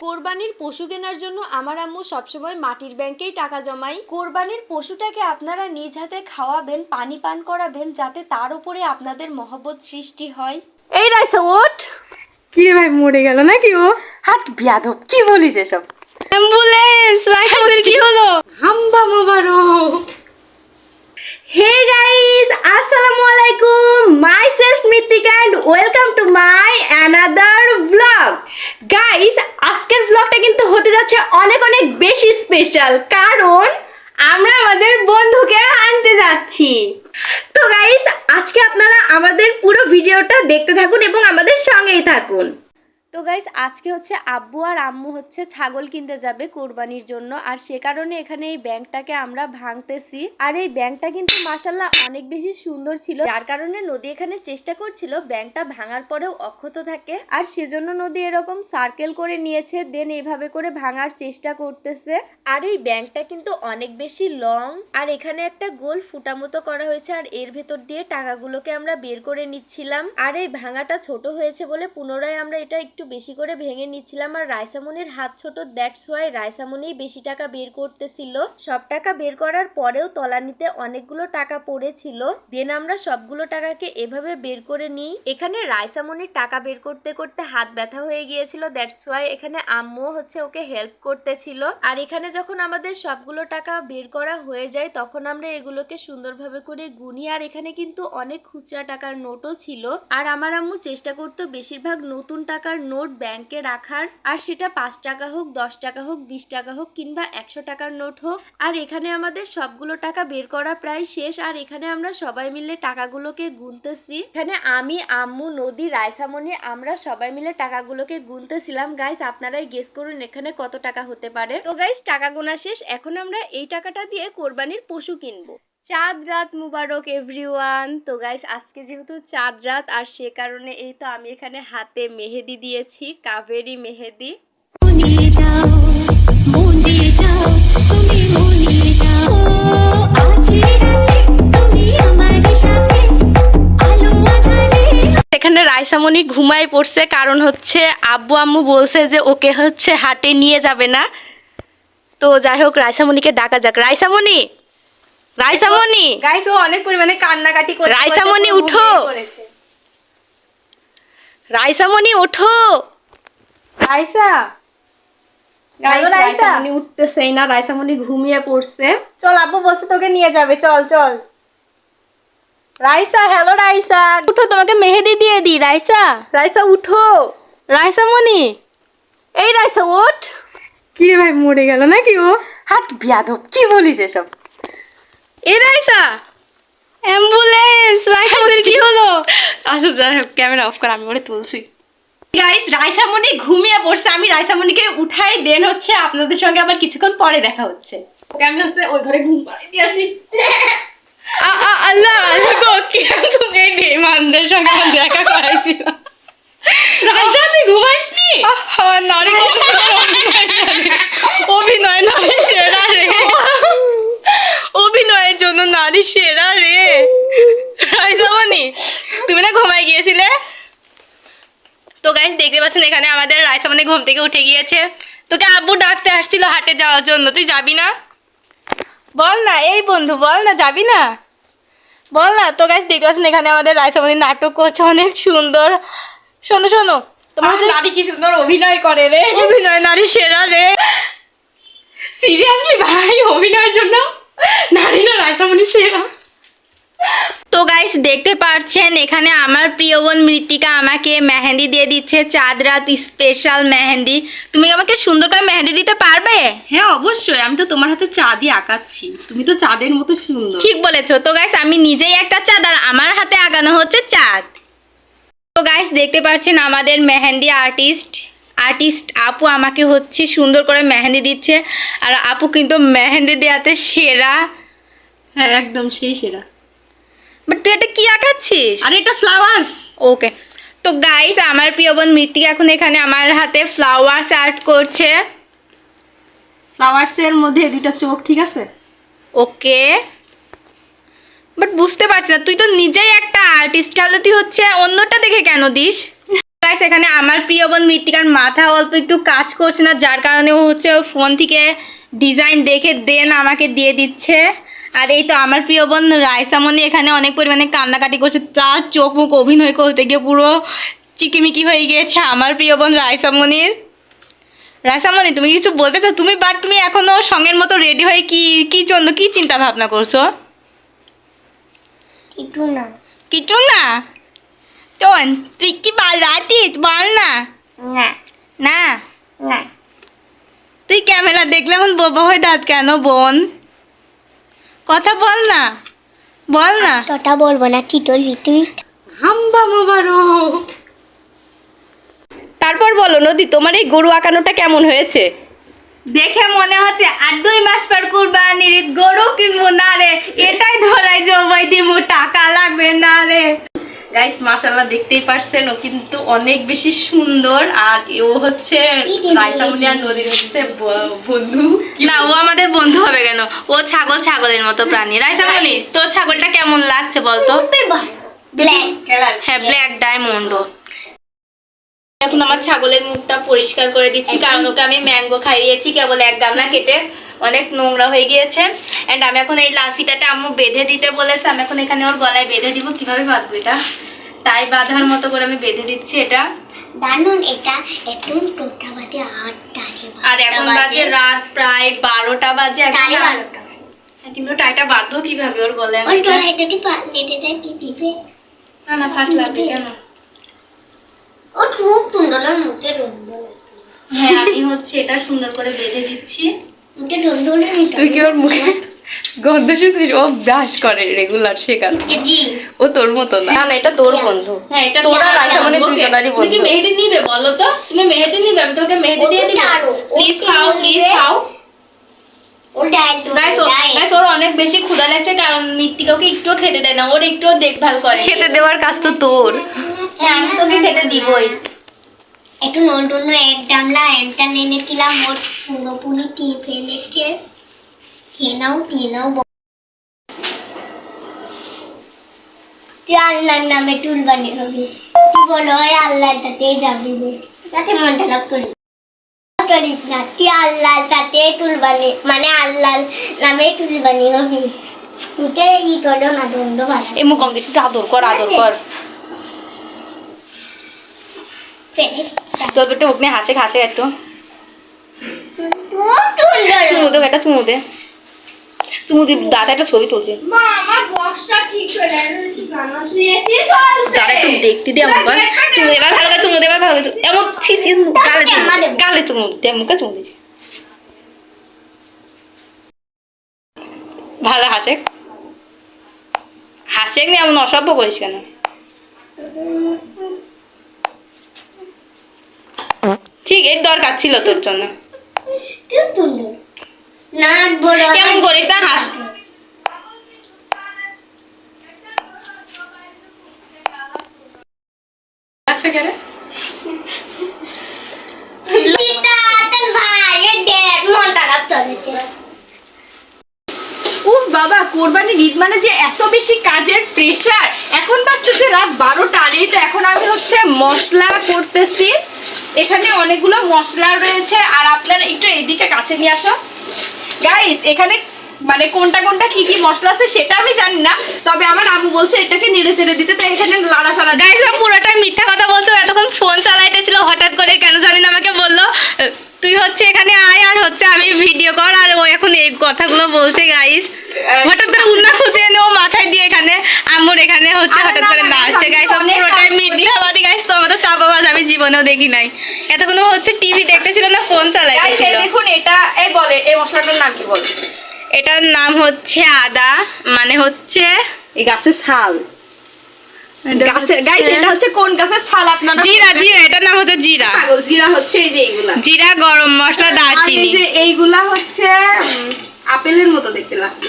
কোরবানির পশু কেনার জন্য আমার আম্মু সবসময় মাটির ব্যাংকেই টাকা জমায়। কোরবানির পশুটাকে আপনারা নিজ হাতে খাওয়াবেন পানি পান করাবেন যাতে তার উপরে আপনাদের মহব্বত সৃষ্টি হয়। এই রাইসা ওট কি ভাই মরে গেল নাকি ও? হাট বিয়াদব কি বলিস এসব? অ্যাম্বুলেন্স রাইসামুনের কি হলো? হাম্বা মোবারক। হে গাইস আসসালামু আলাইকুম my self Mrittika and welcome to my another blog guys আজকের ব্লগটা কিন্তু হতে যাচ্ছে অনেক অনেক বেশি স্পেশাল কারণ আমরা আমাদের বন্ধুকে আনতে যাচ্ছি। তো গাইস আজকে আপনারা আমাদের পুরো ভিডিওটা দেখতে থাকুন এবং আমাদের সঙ্গেই থাকুন। তো গাইস আজকে হচ্ছে আব্বু আর আম্মু হচ্ছে ছাগল কিনতে যাবে কোরবানির জন্য। আর সে কারণে এখানে এই ব্যাংকটাকে আমরা ভাঙতেছি। আর এই ব্যাংকটা কিন্তু মাসাল্লাহ অনেক বেশি সুন্দর ছিল। যার কারণে নদী এখানে চেষ্টা করছিল ব্যাংকটা ভাঙার পরেও অক্ষত থাকে। আর সেজন্য নদী এরকম সার্কেল করে নিয়েছে দেন এইভাবে করে ভাঙার চেষ্টা করতেছে। আর এই ব্যাংকটা কিন্তু অনেক বেশি লং আর এখানে একটা গোল ফুটা মতো করা হয়েছে, আর এর ভেতর দিয়ে টাকাগুলোকে আমরা বের করে নিচ্ছিলাম। আর এই ভাঙাটা ছোট হয়েছে বলে পুনরায় আমরা এটা একটু বেশি করে ভেঙে নিচ্ছিলাম আর রায়সামনির হাত ছোট দ্যাটস ওয়াই রায়সামনি বেশি টাকা বের করতেছিল। সব টাকা বের করার পরেও তলানিতে অনেকগুলো টাকা পড়েছিল। দেন আমরা সবগুলো টাকাকে এভাবে বের করে নিই। এখানে রায়সামনির টাকা বের করতে করতে হাত ব্যথা হয়ে গিয়েছিল দ্যাটস ওয়াই এখানে আম্মু হচ্ছে ওকে হেল্প করতেছিল। আর এখানে যখন আমাদের সবগুলো টাকা বের করা হয়ে যায়, তখন আমরা এগুলোকে সুন্দরভাবে করে গুনি। আর এখানে কিন্তু অনেক খুচরা টাকার নোটও ছিল। আর আমার আম্মু চেষ্টা করতো বেশিরভাগ নতুন টাকার নোট ব্যাংকে রাখার, আর সেটা পাঁচ টাকা হোক, দশ টাকা হোক, বিশ টাকা হোক, কিংবা একশো টাকার নোট হোক। আর এখানে আমাদের সবগুলো টাকা বের করা প্রায় শেষ, আর এখানে আমরা সবাই মিলে টাকাগুলোকে গুনতেছি। এখানে আমি, আম্মু, নদী রায়সামনি আমরা সবাই মিলে টাকাগুলোকে গুনতেছিলাম। গাইস আপনারাই গেস করুন এখানে কত টাকা হতে পারে। তো গাইস টাকা গোনা শেষ। এখন আমরা এই টাকাটা দিয়ে কোরবানির পশু কিনবো। চাঁদ রাত মুবারক এভরিওয়ান তো গাইস আজকে যেহেতু চাঁদ রাত আর সে কারণে এই তো আমি এখানে হাতে মেহেদি দিয়েছি কাবেরি মেহেদি। এখানে রায়সামণি ঘুমায় পড়ছে কারণ হচ্ছে আব্বু আম্মু বলছে যে ওকে হচ্ছে হাটে নিয়ে যাবে না। তো যাই হোক রায়সামণিকে ডাকা যাক। রায়সামণি রায়সামণি গাইস ও অনেক পরিমাণে কান্নাকাটি করে রাইসামণি, উঠো। ওঠো! রাইসা! গাইস রাইসা! উঠতেছেই না রায়সামণি ঘুমিয়ে পড়ছে। চল আব্বু বলছে তোকে নিয়ে যাবে চল চল। রাইসা হ্যালো রাইসা! উঠো তোমাকে মেহেদি দিয়ে দি রাইসা। রাইসা উঠো! রাইসা এই রাইসা ওঠ! কি রে ভাই মরে গেল নাকি ও? হাট বিয়াদব কি বলিস এসব? এ রাইসা! অ্যাম্বুলেন্স! রাইসা মনির কি হলো? আচ্ছা যাই হোক ক্যামেরা অফ কর আমি ওরে তুলছি। গাইস রাইসামণি ঘুমিয়ে পড়ছে। আমি রাইসামণিকে উঠাই দেন হচ্ছে আপনাদের সঙ্গে আবার কিছুক্ষণ পরে দেখা হচ্ছে। ওকে আমি হচ্ছে ওই ঘরে ঘুম দিয়ে আসি। আল্লাহ আল্লাহ গো কি তুমি এই বেঈমানদের সঙ্গে আমার দেখা করাইছিল রাইসা তুই ঘুমাসনি? আমার নারী অভিনয় নারী। সেরা রে। অভিনয়ের জন্য নারী সেরা রে। রাইসামণি তুমি না ঘুমাই গিয়েছিলে? তো গাইস দেখতে পাচ্ছেন এখানে আমাদের রাইসামণি ঘুম থেকে উঠে গিয়েছে। তোকে আব্বু ডাকতে আসছিল হাটে যাওয়ার জন্য তুই যাবি না? বল না এই বন্ধু বল না যাবি না? বল না তো গাইস দেখতে পাচ্ছেন এখানে আমাদের রাইসামণি নাটক করছে অনেক সুন্দর। শোনো শোনো তোমার নারী কি সুন্দর অভিনয় করে রে। অভিনয় নারী সেরা রে। সিরিয়াসলি ভাই অভিনয়ের জন্য? নারী না রাইসামণি সেরা। তো গাইস দেখতে পাচ্ছেন এখানে আমার প্রিয় বোন মৃত্তিকা আমাকে মেহেন্দি দিয়ে দিচ্ছে চাঁদ রাত স্পেশাল মেহেন্দি। তুমি আমাকে সুন্দর করে মেহেন্দি দিতে পারবে? হ্যাঁ অবশ্যই। আমি তো তোমার হাতে চা দিয়ে আঁকাচ্ছি। তুমি তো চাঁদের মতো সুন্দর। ঠিক বলেছ। তো গাইস আমি নিজেই একটা চাঁদ আর আমার হাতে আগানো হচ্ছে চাঁদ। তো গাইস দেখতে পাচ্ছেন আমাদের মেহেন্দি আর্টিস্ট আর্টিস্ট আপু আমাকে হচ্ছে সুন্দর করে মেহেন্দি দিচ্ছে আর আপু কিন্তু মেহেন্দি দেওয়াতে সেরা। হ্যাঁ একদম সেই সেরা। বাট তুই এটা কি আঁকাচ্ছিস? আর এটা ফ্লাওয়ার্স ওকে তো গাইস আমার প্রিয় বোন মৃত্তিকা এখন এখানে আমার হাতে ফ্লাওয়ার্স আর্ট করছে। ফ্লাওয়ার্স এর মধ্যে দুইটা চোখ ঠিক আছে? ওকে বাট বুঝতে পারছি না তুই তো নিজেই একটা আর্টিস্ট তাহলে তুই হচ্ছে অন্যটা দেখে কেন দিস? গাইস এখানে আমার প্রিয় বোন মৃত্তিকার মাথা অল্প একটু কাজ করছে না যার কারণে ও হচ্ছে ও ফোন থেকে ডিজাইন দেখে দেন আমাকে দিয়ে দিচ্ছে। আর এই তো আমার প্রিয় বোন রায়সামনি এখানে অনেক পরিমাণে কান্নাকাটি করছে তার চোখ মুখ অভিনয় করতে গিয়ে পুরো চিকিমিকি হয়ে গিয়েছে আমার প্রিয় বোন রায়সামনির রায়সামনি তুমি কিছু বলতে চাও? তুমি বাট তুমি এখনও সঙ্গের মতো রেডি হয়ে কি কি জন্য কি চিন্তা ভাবনা করছ? কিছু না। কিছু না? তোন তুই কি বাল রাতিস? বল না। না। না? না। তুই ক্যামেরা দেখলে এখন বোবা হয়ে দাঁত কেন বোন? কথা বল না। বল না। তোটা বলব না চিতল তুই? হাম্বা মোবারক। তারপর বলো নদী তোমার এই গরু আঁকানোটা কেমন হয়েছে? দেখে মনে হচ্ছে আর দুই মাস পর কুরবানির ঈদ গরু কিনবো না রে। এটাই ধরাই জমাই দিব টাকা লাগবে না রে। গাইস মাশাল্লাহ দেখতেই পারছেন ও কিন্তু অনেক বেশি সুন্দর। আর ও হচ্ছে রাইসামুনি আর নদীর হচ্ছে বন্ধু। না ও আমাদের বন্ধু হবে কেন? ও ছাগল ছাগলের মতো প্রাণী। রাইসামুনি তোর ছাগলটা কেমন লাগছে বলতো? ব্ল্যাক হ্যাঁ ব্ল্যাক ডায়মন্ড এখন আমার ছাগলের মুখটা পরিষ্কার করে দিচ্ছি কারণ ওকে আমি ম্যাঙ্গো খাইয়েছি কেবল এক গামলা কেটে অনেক নোংরা হয়ে গিয়েছে। অ্যান্ড আমি এখন এই লাল ফিতাটা আম্মু বেঁধে দিতে বলেছে আমি এখন এখানে ওর গলায় বেঁধে দিব কীভাবে বাঁধবো এটা? তাই বাঁধার মতো করে আমি বেঁধে দিচ্ছি এটা। জানুন এটা এখন তোটা আর এখন বাজে রাত প্রায় বারোটা বাজে এখন কিন্তু টাইটা বাঁধবো কীভাবে ওর গলায়? আমি গলায় যদি লেটে যায় কি দিবে? না না ফার্স্ট লাগবে কেন? ও মুখে হ্যাঁ আমি হচ্ছে এটা সুন্দর করে বেঁধে দিচ্ছি। মুখে রন্ধু নিতে তুই কি ওর মুখে গন্ধ শুনছিস? ও ব্রাশ করে রেগুলার শেখানো জি ও তোর মতো না। না না, এটা তোর বন্ধু হ্যাঁ এটা তোরা তোমার রাইসামনি বন্ধু। তুমি মেহেদি নিবে বলো তো? তুমি মেহেদি নিবে আমি তোমাকে মেহেদি দিয়ে দিব। প্লিজ খাও প্লিজ অনেক বেশি ক্ষুধা লাগছে কারণ মৃত্তিকা ওকে একটুও খেতে দেয় না ওর একটুও দেখভাল করে। খেতে দেওয়ার কাজ তো তোর। হ্যাঁ আমি তোকে খেতে দিবই। একটু নতুন এক গামলা নেনে দিলাম ওর পুরোপুরি টিয়ে ফেলেছে খেয়ে নাও খেয়ে নাও তুই আল্লাহর নামে টুল বানিয়ে হবি তুই বলো ওই আল্লাহর সাথে যাবি রে তাতে মন খারাপ করিস করিস না তুই আল্লাহর সাথে টুল বানিয়ে মানে আল্লাহর নামে টুল বানিয়ে হবি তুই ই করো না এই মুখ কম দিছি আদর কর আদর কর। তোর একটু হাসে হাসে একটু। চুমু একটা চুমু দে। চুমু দি দাদা একটা ছবি তুলছে। দাদা একটু দেখতে দে চুমু এবার ভালো করে চুমু দে, এবার ভালো এমন গালে চুমু দে, গালে চুমু দে ভালো হাসে। হাসে নি এমন অসভ্য করিস কেন? ঠিক এই দরকার ছিল তোর জন্য। কেমন করিস না হাস উফ, বাবা কোরবানির ঈদ মানে যে এত বেশি কাজের প্রেশার এখন বাজতেছে রাত বারোটা এই তো এখন আমি হচ্ছে মশলা করতেছি। এখানে অনেকগুলো মশলা রয়েছে আর আপনারা একটু এদিকে কাছে নিয়ে আসো। গাইস এখানে মানে কোনটা কোনটা কি কি মশলা আছে সেটা আমি জানি না তবে আমার আবু বলছে এটাকে নেড়ে চেড়ে দিতে তো এখানে লাড়া সাড়া গাইস ও পুরোটাই মিথ্যা কথা বলছো এতক্ষণ ফোন চালাইতেছিল হঠাৎ করে কেন জানি না আমাকে বলল তুই হচ্ছে এখানে আয় আর হচ্ছে আমি ভিডিও কর। আর ও এখন এই কথাগুলো বলছে গাইস হঠাৎ করে উন্না খুঁজে এনে ও মাথায় দিয়ে এখানে আম্মুর এখানে হচ্ছে হঠাৎ করে না, নাচছে গাইস ও অনেক পুরোটাই মিথ্যাবাদী তো চাপাবাজ আমি জীবনেও দেখি নাই। এতক্ষণ হচ্ছে টিভি দেখতেছিল না ফোন চালাইতেছিল দেখুন এটা এই বলে এই মশলাটার নাম কি বলে? এটার নাম হচ্ছে আদা মানে হচ্ছে এই গাছের ছাল। গাছের এটা হচ্ছে কোন গাছের জিরা গরম মশলা দারচিনি। এইগুলা হচ্ছে আপেলের মতো দেখতে লাগছে